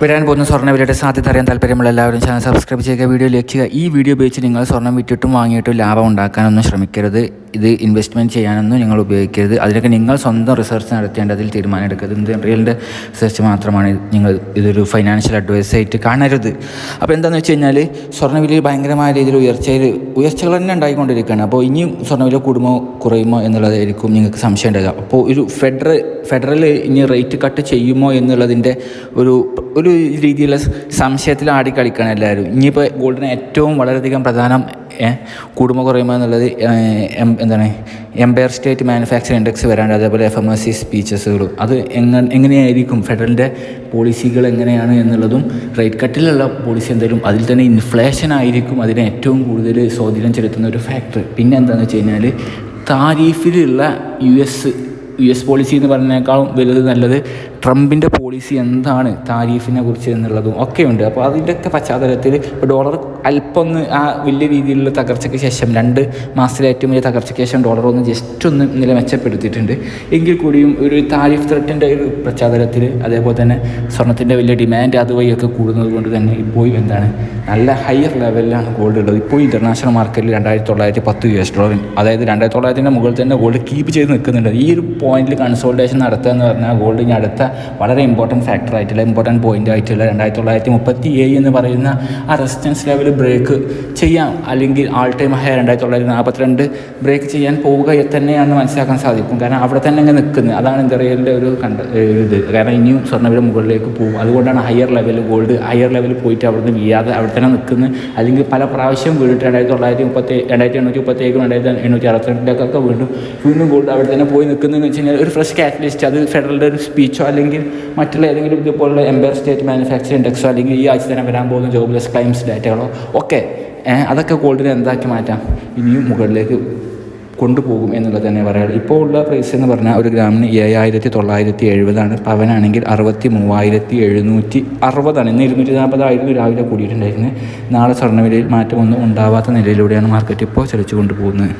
വരാൻ പോകുന്ന സ്വർണവിലയുടെ സാധ്യത അറിയാൻ താല്പര്യമുള്ള എല്ലാവരും ചാനൽ സബ്സ്ക്രൈബ് ചെയ്യുക വീഡിയോ ലഭിക്കുക ഈ വീഡിയോ ഉപയോഗിച്ച് നിങ്ങൾ സ്വർണം വിറ്റിട്ടും വാങ്ങിയിട്ടും ലാഭം ഉണ്ടാക്കാനൊന്നും ശ്രമിക്കരുത്. ഇത് ഇൻവെസ്റ്റ്മെന്റ് ചെയ്യാനൊന്നും നിങ്ങൾ ഉപയോഗിക്കരുത്. അതിലൊക്കെ നിങ്ങൾ സ്വന്തം റിസർച്ച് നടത്തേണ്ടതിൽ തീരുമാനം എടുക്കരുത്. റിയലിന്റെ റിസർച്ച് മാത്രമാണ് നിങ്ങൾ ഇതൊരു ഫൈനാൻഷ്യൽ അഡ്വൈസ് ആയിട്ട് കാണരുത്. അപ്പോൾ എന്താണെന്ന് വെച്ച് കഴിഞ്ഞാൽ സ്വർണവിലയിൽ ഭയങ്കരമായ രീതിയിൽ ഉയർച്ചയിൽ ഉയർച്ചകൾ തന്നെ ഉണ്ടായിക്കൊണ്ടിരിക്കുകയാണ്. അപ്പോൾ ഇനിയും സ്വർണവില കൂടുമോ കുറയുമോ എന്നുള്ളതായിരിക്കും നിങ്ങൾക്ക് സംശയം ഉണ്ടാകുക അപ്പോൾ ഒരു ഫെഡറൽ ഫെഡറൽ ഇനി റേറ്റ് കട്ട് ചെയ്യുമോ എന്നുള്ളതിന്റെ ഒരു ഒരു രീതിയിലുള്ള സംശയത്തിൽ ആടി കളിക്കുകയാണ് എല്ലാവരും. ഇനിയിപ്പോൾ ഗോൾഡിന് ഏറ്റവും വളരെയധികം പ്രധാനം കൂടുമോ കുറയുമോ എന്നുള്ളത് എന്താണ് എംപയർ സ്റ്റേറ്റ് മാനുഫാക്ചർ ഇൻഡെക്സ് വരാണ്ട് അതേപോലെ എഫ് എം എസ് സി സ്പീച്ചസുകളും അത് എങ്ങനെ എങ്ങനെയായിരിക്കും? ഫെഡറലിന്റെ പോളിസികൾ എങ്ങനെയാണ് എന്നുള്ളതും റേറ്റ് കട്ടിലുള്ള പോളിസി എന്തായാലും അതിൽ തന്നെ ഇൻഫ്ലേഷൻ ആയിരിക്കും അതിനെ ഏറ്റവും കൂടുതൽ സ്വാധീനം ചെലുത്തുന്ന ഒരു ഫാക്ടർ പിന്നെ എന്താണെന്ന് വെച്ച് കഴിഞ്ഞാൽ താരീഫിലുള്ള U S U S policy എന്ന് പറഞ്ഞതിനേക്കാളും വലുത് നല്ലത് ട്രംപിന്റെ പോളിസി എന്താണ് താരീഫിനെ കുറിച്ച് എന്നുള്ളതും ഒക്കെ ഉണ്ട് അപ്പോൾ അതിന്റെയൊക്കെ പശ്ചാത്തലത്തിൽ ഇപ്പോൾ ഡോളർ അല്പം ഒന്ന് ആ വലിയ രീതിയിലുള്ള തകർച്ചയ്ക്ക് ശേഷം രണ്ട് മാസത്തിലെ ഏറ്റവും വലിയ തകർച്ചയ്ക്ക് ശേഷം ഡോളർ ഒന്ന് ജസ്റ്റ് ഒന്ന് നില മെച്ചപ്പെടുത്തിയിട്ടുണ്ട്. എങ്കിൽ കൂടിയും ഒരു താരിഫ് ത്രെറ്റിന്റെ ഒരു പശ്ചാത്തലത്തിൽ അതേപോലെ തന്നെ സ്വർണത്തിന്റെ വലിയ ഡിമാൻഡ് അതുവഴിയൊക്കെ കൂടുന്നത് കൊണ്ട് തന്നെ ഇപ്പോഴും എന്താണ് നല്ല ഹയർ ലെവലിലാണ് ഗോൾഡ് ഉള്ളത്. ഇപ്പോൾ ഇന്റർനാഷണൽ മാർക്കറ്റിൽ രണ്ടായിരത്തി തൊള്ളായിരത്തി പത്ത് യു എസ് ഡോളർ അതായത് രണ്ടായിരത്തി തൊള്ളായിരത്തിന്റെ മുകളിൽ തന്നെ ഗോൾഡ് കീപ്പ് ചെയ്ത് നിൽക്കുന്നുണ്ട്. ഈ ഒരു പോയിന്റിൽ കൺസോൾട്ടേഷൻ നടത്തുക എന്ന് പറഞ്ഞാൽ ഗോൾഡ് ഇനി അടുത്ത വളരെ ഇമ്പോർട്ടന്റ് ഫാക്ടർ ആയിട്ടുള്ള ഇമ്പോർട്ടന്റ് പോയിന്റ് ആയിട്ടുള്ള രണ്ടായിരത്തി തൊള്ളായിരത്തി മുപ്പത്തി ഏഴ് എന്ന് പറയുന്ന ആ റെസിസ്റ്റൻസ് ലെവൽ ബ്രേക്ക് ചെയ്യാം. അല്ലെങ്കിൽ ആൾ ടൈം ഹയർ രണ്ടായിരത്തി തൊള്ളായിരത്തി നാൽപ്പത്തിരണ്ട് ബ്രേക്ക് ചെയ്യാൻ പോവുക തന്നെയാണെന്ന് മനസ്സിലാക്കാൻ സാധിക്കും. കാരണം അവിടെ തന്നെ അങ്ങ് നിൽക്കുന്നത്. അതാണ് ഇന്ത്യയിലെ ഒരു കണ്ട ഇത്. കാരണം ഇനിയും സ്വർണവില മുകളിലേക്ക് പോകും. അതുകൊണ്ടാണ് ഹയർ ലെവൽ ഗോൾഡ് ഹയർ ലെവലിൽ പോയിട്ട് അവിടുന്ന് വീഴാതെ അവിടെ തന്നെ നിൽക്കുന്നത്. അല്ലെങ്കിൽ പല പ്രാവശ്യം വീണിട്ട് രണ്ടായിരത്തി തൊള്ളായിരത്തി മുപ്പത്തി രണ്ടായിരത്തി എണ്ണൂറ്റി മുപ്പത്തി ഏഴും രണ്ടായിരത്തി എണ്ണൂറ്റി അറുപത്തിരണ്ടിലേക്കൊക്കെ വീണ്ടും വീണ്ടും ഗോൾഡ് അവിടെ തന്നെ പോയി നിൽക്കുന്നതെന്ന് കഴിഞ്ഞാൽ ഒരു ഫ്രഷ് കാറ്റലിസ്റ്റ് അത് ഫെഡറലിന്റെ ഒരു സ്പീച്ചോ അല്ലെങ്കിൽ മറ്റുള്ള ഏതെങ്കിലും ഇതുപോലുള്ള എംപയർ സ്റ്റേറ്റ് മാനുഫാക്ചറിംഗ് ഇൻഡെക്സോ അല്ലെങ്കിൽ ഈ ആഴ്ച തന്നെ വരാൻ പോകുന്ന ജോബ്ലെസ് ക്ലൈംസ് ഡാറ്റകളോ ഒക്കെ അതൊക്കെ ഗോൾഡിനെ എന്താക്കി മാറ്റാം? ഇനിയും മുകളിലേക്ക് കൊണ്ടുപോകും എന്നുള്ളത് തന്നെ പറയാം ഇപ്പോൾ ഉള്ള പ്രൈസ് എന്ന് പറഞ്ഞാൽ ഒരു ഗ്രാമിന് ഏഴായിരത്തി തൊള്ളായിരത്തി എഴുപതാണ് പവനാണെങ്കിൽ അറുപത്തി മൂവായിരത്തി എഴുന്നൂറ്റി അറുപതാണ് ഇന്ന് ഇരുന്നൂറ്റി നാൽപ്പതായിരുന്നു രാവിലെ കൂടിയിട്ടുണ്ടായിരുന്നത്. നാളെ സ്വർണവിലയിൽ മാറ്റമൊന്നും ഉണ്ടാവാത്ത നിലയിലൂടെയാണ് മാർക്കറ്റ് ഇപ്പോൾ ചലിച്ചു കൊണ്ടുപോകുന്നത്